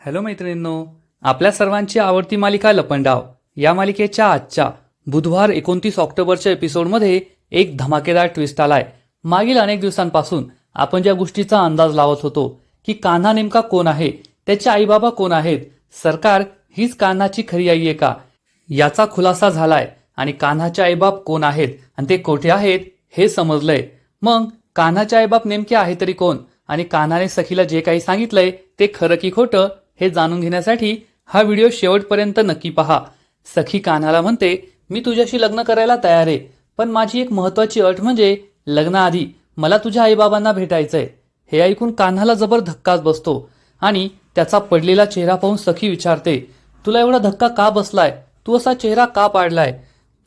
Hello मैत्रिणींनो आपल्या सर्वांची आवडती मालिका लपंडाव. या मालिकेच्या आजच्या बुधवार एकोणतीस ऑक्टोबरच्या एपिसोडमध्ये एक धमाकेदार ट्विस्ट आलाय. मागील अनेक दिवसांपासून आपण ज्या गोष्टीचा अंदाज लावत होतो की कान्हा नेमका कोण आहे त्याचे आईबाबा कोण आहेत सरकार हीच कान्हाची खरी आई आहे का याचा खुलासा झालाय आणि कान्हाचे आईबाप कोण आहेत आणि ते कोठे आहेत हे समजलंय. मग कान्हाचे आईबाप नेमके आहे तरी कोण आणि कान्हाने सखीला जे काही सांगितलंय ते खरं की खोटं हे जाणून घेण्यासाठी हा व्हिडिओ शेवटपर्यंत नक्की पहा. सखी कान्हाला म्हणते मी तुझ्याशी लग्न करायला तयार आहे पण माझी एक महत्वाची अट म्हणजे लग्नाआधी मला तुझ्या आईबाबांना भेटायचंय. हे ऐकून कान्हाला जबर धक्काच बसतो आणि त्याचा पडलेला चेहरा पाहून सखी विचारते तुला एवढा धक्का का बसलाय? तू असा चेहरा का पाडलाय?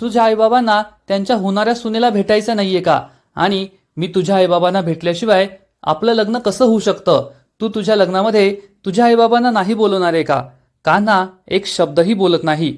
तुझ्या आईबाबांना त्यांच्या होणाऱ्या सुनेला भेटायचं नाहीये का? आणि मी तुझ्या आईबाबांना भेटल्याशिवाय आपलं लग्न कसं होऊ शकतं? तू तुझ्या लग्नामध्ये तुझ्या आईबाबांना नाही बोलवणार आहे का? कान्हा एक शब्दही बोलत नाही.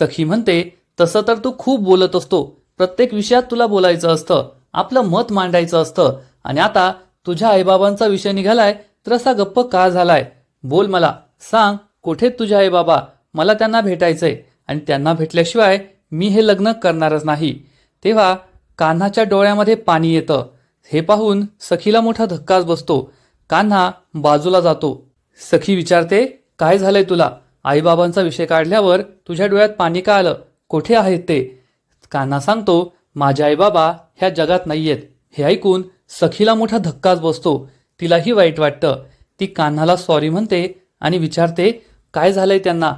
सखी म्हणते तसं तर तू खूप बोलत असतो. प्रत्येक विषयात तुला बोलायचं असतं. आपलं मत मांडायचं असतं. आणि आता तुझ्या आईबाबांचा विषय निघालाय तर असा गप्प का झालाय? बोल मला. सांग कुठे तुझ्या आईबाबा? मला त्यांना भेटायचंय. आणि त्यांना भेटल्याशिवाय मी हे लग्न करणारच नाही. तेव्हा कान्हाच्या डोळ्यामध्ये पाणी येतं. हे पाहून सखीला मोठा धक्काच बसतो. कान्हा बाजूला जातो. सखी विचारते काय झालंय तुला? आईबाबांचा विषय काढल्यावर तुझ्या डोळ्यात पाणी का आलं? कुठे आहेत ते? कान्हा सांगतो माझ्या आईबाबा ह्या जगात नाहीयेत. हे ऐकून सखीला मोठा धक्काच बसतो. तिलाही वाईट वाटतं. ती कान्हाला सॉरी म्हणते आणि विचारते काय झालंय त्यांना?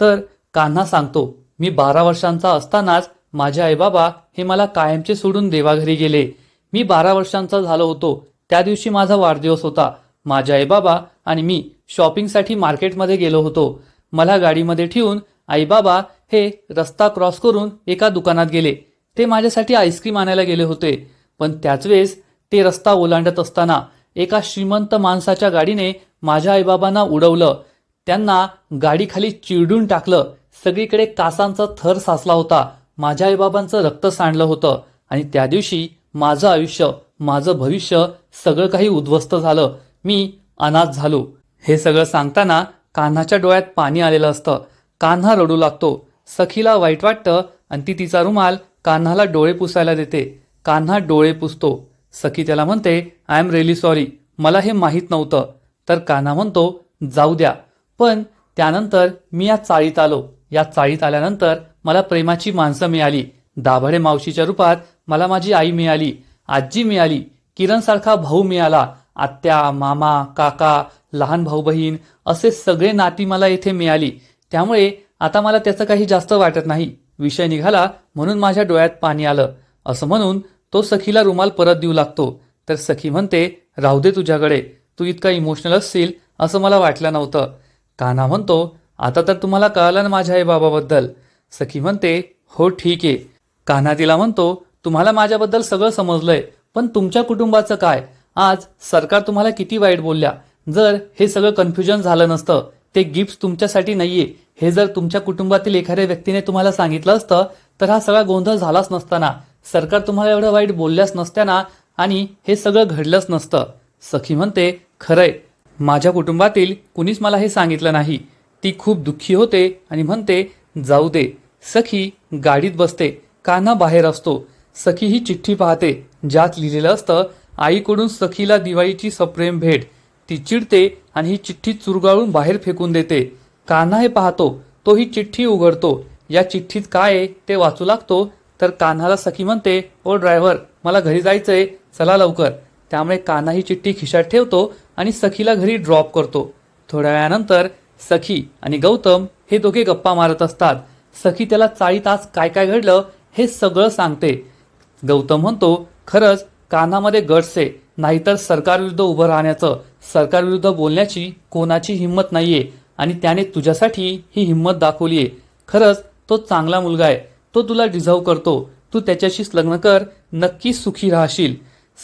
तर कान्हा सांगतो मी बारा वर्षांचा असतानाच माझे आईबाबा हे मला कायमचे सोडून देवाघरी गेले. मी बारा वर्षांचा झालो होतो. त्या दिवशी माझा वाढदिवस होता. माझे आईबाबा आणि मी शॉपिंगसाठी मार्केटमध्ये गेलो होतो. मला गाडीमध्ये ठेवून आईबाबा हे रस्ता क्रॉस करून एका दुकानात गेले. ते माझ्यासाठी आईस्क्रीम आणायला गेले होते. पण त्याच वेळेस ते रस्ता ओलांडत असताना एका श्रीमंत माणसाच्या गाडीने माझ्या आईबाबांना उडवलं. त्यांना गाडीखाली चिरडून टाकलं. सगळीकडे कासांचा थर साचला होता. माझ्या आईबाबांचं रक्त सांडलं होतं आणि त्या दिवशी माझं आयुष्य माझं भविष्य सगळं काही उद्ध्वस्त झालं. मी अनाथ झालो. हे सगळं सांगताना कान्हाच्या डोळ्यात पाणी आलेलं असतं. कान्हा रडू लागतो. सखीला वाईट वाटतं आणि ती तिचा रुमाल कान्हाला डोळे पुसायला देते. कान्हा डोळे पुसतो. सखी त्याला म्हणते आय एम रिअली सॉरी मला हे माहीत नव्हतं. तर कान्हा म्हणतो जाऊ द्या. पण त्यानंतर मी या चाळीत आलो. या चाळीत आल्यानंतर मला प्रेमाची माणसं मिळाली. दाभडे मावशीच्या रूपात मला माझी आई मिळाली. आजी मिळाली. किरणसारखा भाऊ मिळाला. आत्या मामा काका लहान भाऊ बहीण असे सगळे नाती मला इथे मिळाली. त्यामुळे आता मला त्याचं काही जास्त वाटत नाही. विषय निघाला म्हणून माझ्या डोळ्यात पाणी आलं. असं म्हणून तो सखीला रुमाल परत देऊ लागतो. तर सखी म्हणते राहू दे तुझ्याकडे. तू इतका इमोशनल असशील असं मला वाटलं नव्हतं. कान्हा म्हणतो आता तर तुम्हाला कळालं ना माझ्या आई बाबाबद्दल. सखी म्हणते हो ठीक आहे. कान्हा तिला म्हणतो तुम्हाला माझ्याबद्दल सगळं समजलंय पण तुमच्या कुटुंबाचं काय? आज सरकार तुम्हाला किती वाईट बोलल्या? जर हे सगळं कन्फ्युजन झालं नसतं ते गिफ्ट तुमच्यासाठी नाहीये. हे जर तुमच्या कुटुंबातील एखाद्या व्यक्तीने तुम्हाला सांगितलं असतं तर हा सगळा गोंधळ झालाच नसताना. सरकार तुम्हाला एवढं वाईट बोलल्याच नसत्याना आणि हे सगळं घडलंच नसतं. सखी म्हणते खरंय. माझ्या कुटुंबातील कुणीच मला हे सांगितलं नाही. ती खूप दुःखी होते आणि म्हणते जाऊ दे. सखी गाडीत बसते काना बाहेर असतो. सखी ही चिठ्ठी पाहते ज्यात लिहिलेलं असतं आईकडून सखीला दिवाळीची सप्रेम भेट. ती चिडते आणि ही चिठ्ठी चुरगाळून बाहेर फेकून देते. कान्हा हे पाहतो तो ही चिठ्ठी उघडतो. या चिठ्ठीत काय आहे ते वाचू लागतो. तर कान्हाला सखी म्हणते ओ ड्रायव्हर मला घरी जायचंय. चला लवकर. त्यामुळे कान्हा ही चिठ्ठी खिशात ठेवतो आणि सखीला घरी ड्रॉप करतो. थोड्या वेळानंतर सखी आणि गौतम हे दोघे गप्पा मारत असतात. सखी त्याला चाळीत आज काय काय घडलं हे सगळं सांगते. गौतम म्हणतो खरंच कानामध्ये गडसे नाहीतर सरकारविरुद्ध उभं राहण्याचं सरकारविरुद्ध बोलण्याची कोणाची हिंमत नाहीये आणि त्याने तुझ्यासाठी ही हिंमत दाखवलीये. खरंच तो चांगला मुलगा आहे. तो तुला डिझर्व करतो. तू त्याच्याशीच लग्न कर. नक्की सुखी राहशील.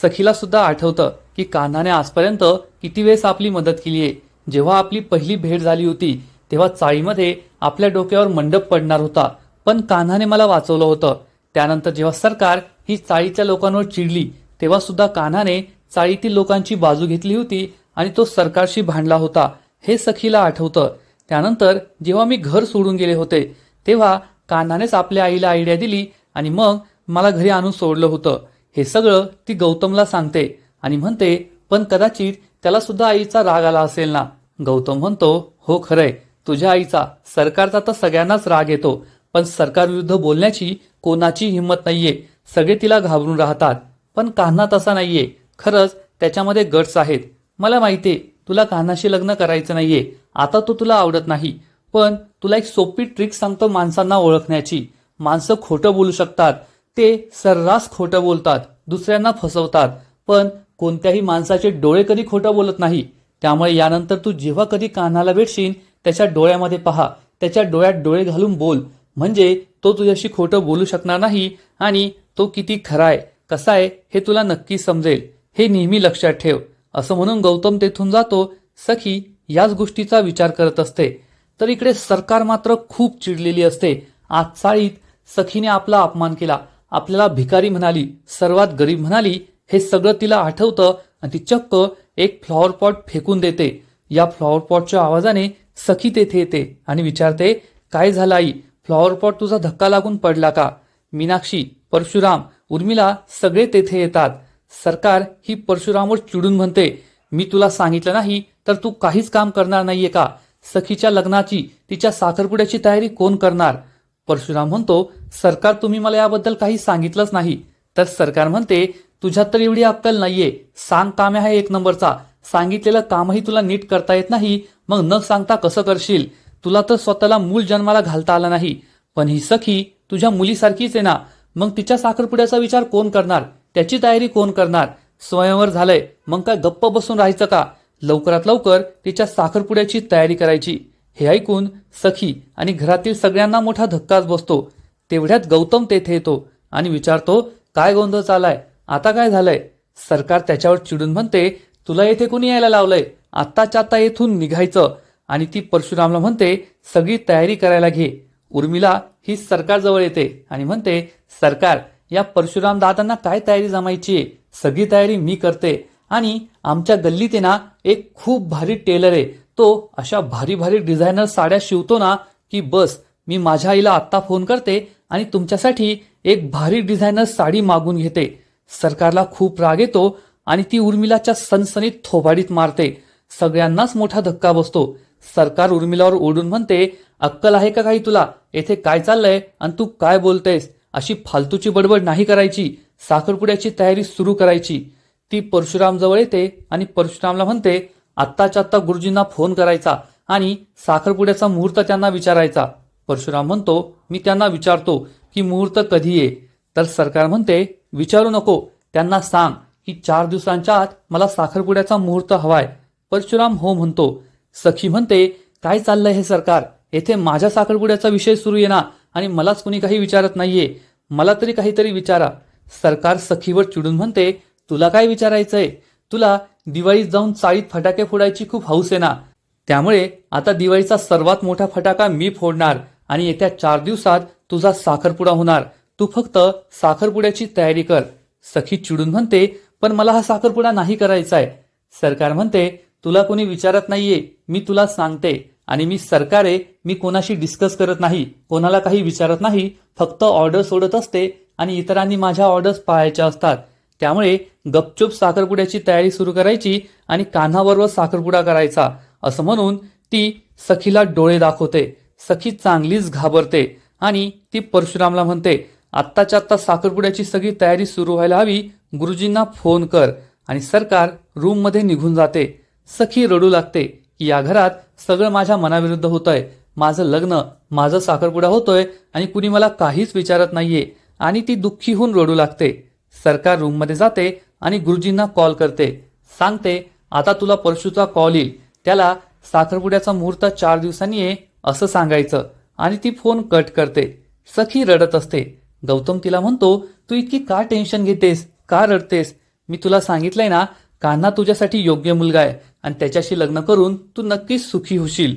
सखीला सुद्धा आठवतं की कान्हाने आजपर्यंत किती वेळेस आपली मदत केली आहे जेव्हा आपली पहिली भेट झाली होती तेव्हा चाळीमध्ये आपल्या डोक्यावर मंडप पडणार होता. पण कान्हाने मला वाचवलं होतं. त्यानंतर जेव्हा सरकार ही चाळीच्या लोकांवर चिडली तेव्हा सुद्धा कान्हाने चाळीतील लोकांची बाजू घेतली होती आणि तो सरकारशी भांडला होता. हे सखीला आठवतं. त्यानंतर जेव्हा मी घर सोडून गेले होते तेव्हा कान्हानेच आपल्या आईला आयडिया दिली आणि मग मला घरी आणून सोडलं होतं. हे सगळं ती गौतमला सांगते आणि म्हणते पण कदाचित त्याला सुद्धा आईचा राग आला असेल ना? गौतम म्हणतो हो खरंय. तुझ्या आईचा. सरकारचा तर सगळ्यांनाच राग येतो. पण सरकारविरुद्ध बोलण्याची कोणाची हिंमत नाहीये. सगळे तिला घाबरून राहतात. पण कान्हा तसा नाहीये. खरंच त्याच्यामध्ये गट्स आहेत. मला माहितीये तुला कान्हाशी लग्न करायचं नाहीये. आता तो तुला आवडत नाही. पण तुला एक सोपी ट्रिक सांगतो माणसांना ओळखण्याची. माणसं खोटं बोलू शकतात. ते सर्रास खोटं बोलतात. दुसऱ्यांना फसवतात. पण कोणत्याही माणसाचे डोळे कधी खोटं बोलत नाही. त्यामुळे यानंतर तू जेव्हा कधी कान्हाला भेटशील त्याच्या डोळ्यामध्ये पहा. त्याच्या डोळ्यात डोळे घालून बोल. म्हणजे तो तुझ्याशी खोटं बोलू शकणार नाही आणि तो किती खरा आहे. कसा आहे हे तुला नक्की समजेल. हे नेहमी लक्षात ठेव. असं म्हणून गौतम तेथून जातो. सखी याच गोष्टीचा विचार करत असते. तर इकडे सरकार मात्र खूप चिडलेली असते. आज चाळीत सखीने आपला अपमान केला. आपल्याला भिकारी म्हणाली सर्वात गरीब म्हणाली हे सगळं तिला आठवतं आणि ती चक्क एक फ्लॉवर पॉट फेकून देते. या फ्लॉवर पॉटच्या आवाजाने सखी तेथे येते आणि विचारते काय झालं आई? फ्लॉवर पॉट तुझा धक्का लागून पडला का? मीनाक्षी परशुराम उर्मिला सगळे तेथे येतात. सरकार ही परशुरामवर चिडून म्हणते मी तुला सांगितलं नाही तर तू काहीच काम करणार नाहीये का? सखीच्या लग्नाची तिच्या साखरपुड्याची तयारी कोण करणार? परशुराम म्हणतो सरकार तुम्ही मला याबद्दल काही सांगितलंच नाही. तर सरकार म्हणते तुझ्यात तर एवढी अक्कल नाहीये. सांग काम आहे एक नंबरचा. सांगितलेलं कामही तुला नीट करता येत नाही. मग न सांगता कसं करशील? तुला तर स्वतःला मूल जन्माला घालता आला नाही. पण ही सखी तुझ्या मुलीसारखीच आहे ना. मग तिच्या साखरपुड्याचा विचार कोण करणार? त्याची तयारी कोण करणार? स्वयंवर झालंय. मग काय गप्प बसून राहायचं का? लवकरात लवकर तिच्या साखरपुड्याची तयारी करायची. हे ऐकून सखी आणि घरातील सगळ्यांना मोठा धक्काच बसतो. तेवढ्यात गौतम तेथे येतो आणि विचारतो काय गोंधळ चालाय आता काय झालंय? सरकार त्याच्यावर चिडून म्हणते तुला येथे कोणी यायला लावलंय? आत्ताच्या आता येथून निघायचं. आणि ती परशुरामला म्हणते सगळी तयारी करायला घे. उर्मिला ही सरकारजवळ येते आणि म्हणते सरकार या परशुराम दादांना काय तयारी जमायची आहे? सगळी तयारी मी करते आणि आमच्या गल्लीत आहे ना एक खूप भारी टेलर आहे. तो अशा भारी भारी डिझायनर साड्या शिवतो ना की बस मी माझ्या आईला आत्ता फोन करते आणि तुमच्यासाठी एक भारी डिझायनर साडी मागून घेते. सरकारला खूप राग येतो आणि ती उर्मिलाच्या सनसनीत थोबाडीत मारते. सगळ्यांनाच मोठा धक्का बसतो. सरकार उर्मिलावर ओढून म्हणते अक्कल आहे का काही तुला? येथे काय चाललंय आणि तू काय बोलतेस? अशी फालतूची बडबड नाही करायची. साखरपुड्याची तयारी सुरू करायची. ती परशुराम जवळ येते आणि परशुरामला म्हणते आत्ताच्या आत्ता गुरुजींना फोन करायचा आणि साखरपुड्याचा मुहूर्त त्यांना विचारायचा. परशुराम म्हणतो मी त्यांना विचारतो की मुहूर्त कधी आहे तर सरकार म्हणते विचारू नको. त्यांना सांग की चार दिवसांच्या आत मला साखरपुड्याचा मुहूर्त हवाय. परशुराम हो म्हणतो. सखी म्हणते काय चाललंय हे सरकार? येथे माझ्या साखरपुड्याचा विषय सुरू आहे ना आणि मलाच कुणी काही विचारत नाहीये. मला तरी काहीतरी विचारा. सरकार सखीवर चिडून म्हणते तुला काय विचारायचंय? तुला दिवाळीत जाऊन चाळीत फटाके फोडायची खूप हौस आहे ना. त्यामुळे आता दिवाळीचा सर्वात मोठा फटाका मी फोडणार आणि येत्या चार दिवसात तुझा साखरपुडा होणार. तू फक्त साखरपुड्याची तयारी कर. सखी चिडून म्हणते पण मला हा साखरपुडा नाही करायचा आहे सरकार म्हणते तुला कोणी विचारत नाहीये. मी तुला सांगते. आणि मी सरकार आहे मी कोणाशी डिस्कस करत नाही कोणाला काही विचारत नाही फक्त ऑर्डर सोडत असते आणि इतरांनी माझ्या ऑर्डर्स पाहायच्या असतात. त्यामुळे गपचूप साखरपुड्याची तयारी सुरू करायची आणि कान्हाबरोबर साखरपुडा करायचा असं म्हणून ती सखीला डोळे दाखवते. सखी चांगलीच घाबरते आणि ती परशुरामला म्हणते आत्ताच्या आत्ता साखरपुड्याची सगळी तयारी सुरू व्हायला हवी गुरुजींना फोन कर. आणि सरकार रूममध्ये निघून जाते. सखी रडू लागते. की या घरात सगळं माझ्या मनाविरुद्ध होतंय. माझं लग्न माझं साखरपुडा होतोय आणि कुणी मला काहीच विचारत नाहीये आणि ती दुःखी होऊन रडू लागते. सरकार रूममध्ये जाते आणि गुरुजींना कॉल करते. सांगते आता तुला परशुचा कॉल येईल. त्याला साखरपुड्याचा मुहूर्त चार दिवसांनी ये असं सांगायचं आणि ती फोन कट करते. सखी रडत असते. गौतम तिला म्हणतो तू इतकी का टेन्शन घेतेस? का रडतेस? मी तुला सांगितलंय ना कान्हा तुझ्यासाठी योग्य मुलगा आहे आणि त्याच्याशी लग्न करून तू नक्कीच सुखी होशील.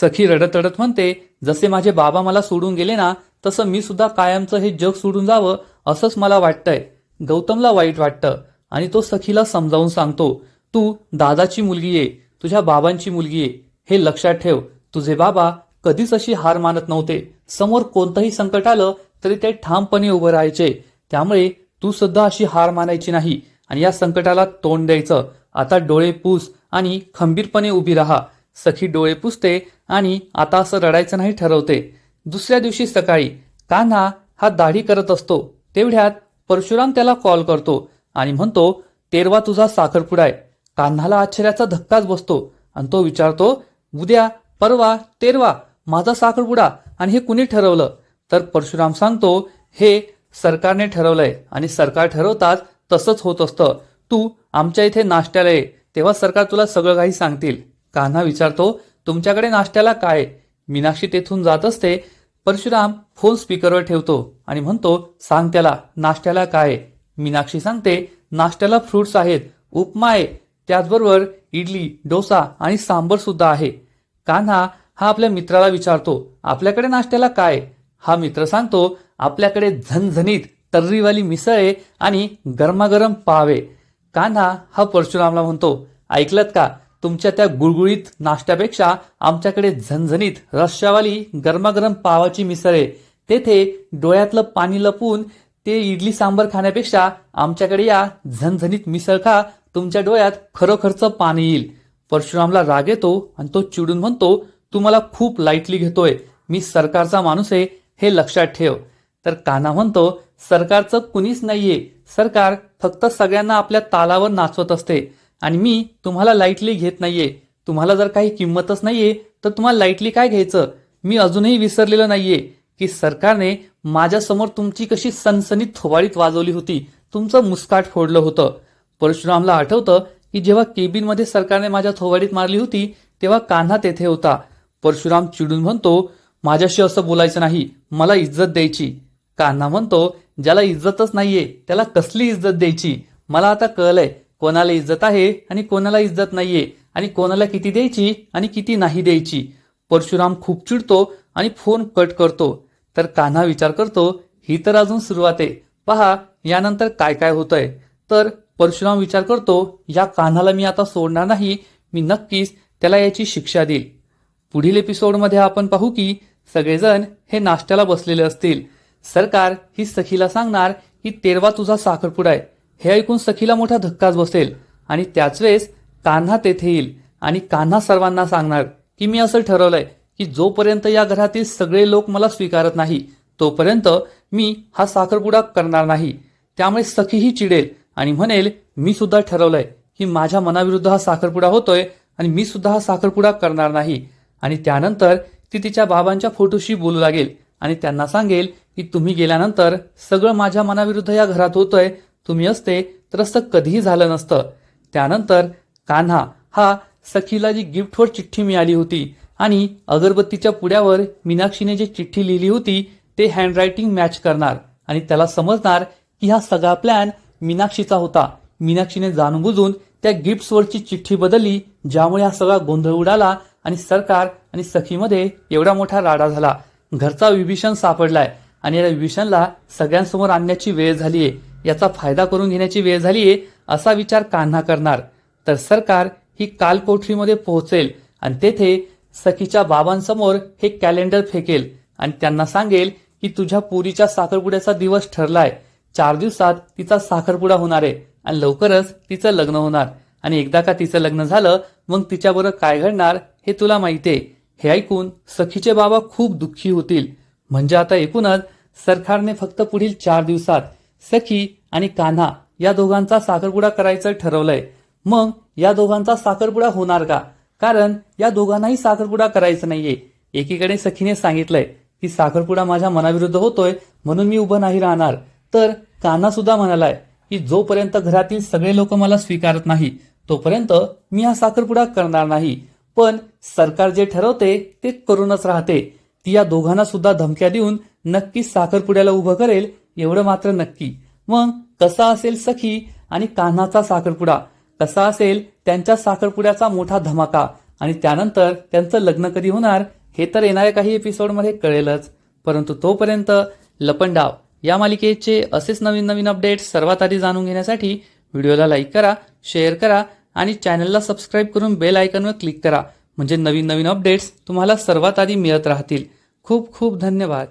सखी रडत रडत म्हणते जसे माझे बाबा मला सोडून गेले ना तसं मी सुद्धा कायमचं हे जग सोडून जावं असंच मला वाटतंय. गौतमला वाईट वाटतं आणि तो सखीला समजावून सांगतो तू दादाची मुलगी आहे तुझ्या बाबांची मुलगी आहे हे लक्षात ठेव तुझे बाबा कधीच अशी हार मानत नव्हते. समोर कोणतंही संकट आलं तरी ते ठामपणे उभं राहायचे. त्यामुळे तू सुद्धा अशी हार मानायची नाही. आणि या संकटाला तोंड द्यायचं. आता डोळे पूस आणि खंबीरपणे उभी राहा. सखी डोळे पुसते आणि आता असं रडायचं नाही ठरवते. दुसऱ्या दिवशी सकाळी कान्हा हा दाढी करत असतो. तेवढ्यात परशुराम त्याला कॉल करतो आणि म्हणतो तेरवा तुझा साखरपुडा आहे कान्हाला आश्चर्याचा धक्काच बसतो आणि तो विचारतो उद्या परवा तेरवा माझा साखरपुडा आणि हे कुणी ठरवलं? तर परशुराम सांगतो हे सरकारने ठरवलंय आणि सरकार ठरवताच तसंच होत असतं. तू आमच्या इथे नाश्त्याला ये. तेव्हा सरकार तुला सगळं काही सांगतील. कान्हा विचारतो तुमच्याकडे नाश्त्याला काय? मीनाक्षी तेथून जात असते. परशुराम फोन स्पीकरवर ठेवतो आणि म्हणतो सांग त्याला नाश्त्याला काय मीनाक्षी सांगते नाश्त्याला फ्रुट्स आहेत. उपमा आहे. त्याचबरोबर इडली डोसा आणि सांबर सुद्धा आहे कान्हा हा आपल्या मित्राला विचारतो आपल्याकडे नाश्त्याला काय हा मित्र सांगतो आपल्याकडे झणझणीत तर्रीवाली मिसळ आहे आणि गरमागरम पाहावे कान्हा हा परशुरामला म्हणतो ऐकलत का? तुमच्या त्या गुळगुळीत नाश्त्यापेक्षा आमच्याकडे झणझणीत रश्यावाली गरमागरम पावाची मिसळ. आहे तेथे डोळ्यातलं पाणी लपून ते इडली सांबर खाण्यापेक्षा आमच्याकडे या झणझणीत मिसळ खा तुमच्या डोळ्यात खरोखरचं पाणी येईल. परशुरामला राग येतो आणि तो चिडून म्हणतो तू मला खूप लाईटली घेतोय. मी सरकारचा माणूस आहे हे लक्षात ठेव. तर कान्हा म्हणतो सरकारचं कुणीच नाहीये. सरकार फक्त सगळ्यांना आपल्या तालावर नाचवत असते. आणि मी तुम्हाला लाईटली घेत नाहीये. तुम्हाला जर काही किंमतच नाहीये तर तुम्हाला लाईटली काय घ्यायचं? मी अजूनही विसरलेलं नाहीये की सरकारने माझ्यासमोर तुमची कशी सनसनीत थोबाळीत वाजवली होती. तुमचं मुस्काट फोडलं होतं. परशुरामला आठवतं की जेव्हा केबिनमध्ये सरकारने माझ्या थोबाडीत मारली होती तेव्हा कान्हा तेथे होता. परशुराम चिडून म्हणतो माझ्याशी असं बोलायचं नाही. मला इज्जत द्यायची. कान्हा म्हणतो ज्याला इज्जतच नाहीये त्याला कसली इज्जत द्यायची? मला आता कळलंय कोणाला इज्जत आहे आणि कोणाला इज्जत नाहीये आणि कोणाला किती द्यायची आणि किती नाही द्यायची. परशुराम खूप चिडतो आणि फोन कट करतो. तर कान्हा विचार करतो ही तर अजून सुरुवात आहे. पहा यानंतर काय काय होतंय. तर परशुराम विचार करतो या कान्हाला मी आता सोडणार नाही. मी नक्कीच त्याला याची शिक्षा देईल. पुढील एपिसोडमध्ये आपण पाहू की सगळेजण हे नाश्त्याला बसलेले असतील. सरकार ही सखीला सांगणार की तेरवा तुझा साखरपुडा आहे. हे ऐकून सखीला मोठा धक्काच बसेल. आणि त्याच वेळेस कान्हा तेथे येईल. आणि कान्हा सर्वांना सांगणार की मी असं ठरवलंय की जोपर्यंत या घरातील सगळे लोक मला स्वीकारत नाही तोपर्यंत मी हा साखरपुडा करणार नाही. त्यामुळे सखीही चिडेल आणि म्हणेल मी सुद्धा ठरवलंय की माझ्या मनाविरुद्ध हा साखरपुडा होतोय आणि मी सुद्धा हा साखरपुडा करणार नाही. आणि त्यानंतर ती तिच्या बाबांच्या फोटोशी बोलू लागेल. आणि त्यांना सांगेल की तुम्ही गेल्यानंतर सगळं माझ्या मनाविरुद्ध या घरात होतंय तुम्ही असते तर असं कधीही झालं नसतं. त्यानंतर कान्हा हा सखीला जी गिफ्टवर चिठ्ठी मिळाली होती आणि अगरबत्तीच्या पुड्यावर मीनाक्षीने जी चिठ्ठी लिहिली होती ते हँडरायटिंग मॅच करणार आणि त्याला समजणार की हा सगळा प्लॅन मीनाक्षीचा होता. मीनाक्षीने जाणून बुजून त्या गिफ्ट्सवरची चिठ्ठी बदलली ज्यामुळे हा सगळा गोंधळ उडाला आणि सरकार आणि सखीमध्ये एवढा मोठा राडा झाला. घरचा विभीषण सापडलाय आणि या विभीषणला सगळ्यांसमोर आणण्याची वेळ झालीये. याचा फायदा करून घेण्याची वेळ झालीये असा विचार कान्हा करणार. तर सरकार ही कालकोठरीमध्ये पोहोचेल आणि तेथे सखीच्या बाबांसमोर हे कॅलेंडर फेकेल आणि त्यांना सांगेल की तुझ्या पुरीच्या साखरपुड्याचा दिवस ठरलाय. चार दिवसात तिचा साखरपुडा होणार आहे आणि लवकरच तिचं लग्न होणार. आणि एकदा का तिचं लग्न झालं मग तिच्याबरोबर काय घडणार हे तुला माहितीये. हे ऐकून सखीचे बाबा खूप दुःखी होतील. म्हणजे आता एकूणच सरकारने फक्त पुढील चार दिवसात सखी आणि कान्हा या दोघांचा साखरपुडा करायचं ठरवलंय. मग या दोघांचा साखरपुडा होणार का? कारण या दोघांनाही साखरपुडा करायचं नाहीये. एकीकडे सखीने सांगितलंय की साखरपुडा माझ्या मनाविरुद्ध होतोय म्हणून मी उभं नाही राहणार. तर कान्हा सुद्धा म्हणालाय की जोपर्यंत घरातील सगळे लोक मला स्वीकारत नाही तोपर्यंत मी हा साखरपुडा करणार नाही. पण सरकार जे ठरवते ते करूनच राहते. ती या दोघांना सुद्धा धमक्या देऊन नक्की साखरपुड्याला उभं करेल एवढं मात्र नक्की. मग कसा असेल सखी आणि कान्हाचा साखरपुडा? कसा असेल त्यांच्या साखरपुड्याचा मोठा धमाका? आणि त्यानंतर त्यांचं लग्न कधी होणार हे तर येणाऱ्या काही एपिसोडमध्ये कळेलच. परंतु तोपर्यंत लपंडाव या मालिकेचे असेच नवीन नवीन अपडेट्स सर्वात आधी जाणून घेण्यासाठी व्हिडिओला लाईक करा शेअर करा आणि चॅनलला सबस्क्राईब करून बेल आयकनवर क्लिक करा. म्हणजे नवीन नवीन अपडेट्स तुम्हाला सर्वात आधी मिळत राहतील. खूप खूप धन्यवाद.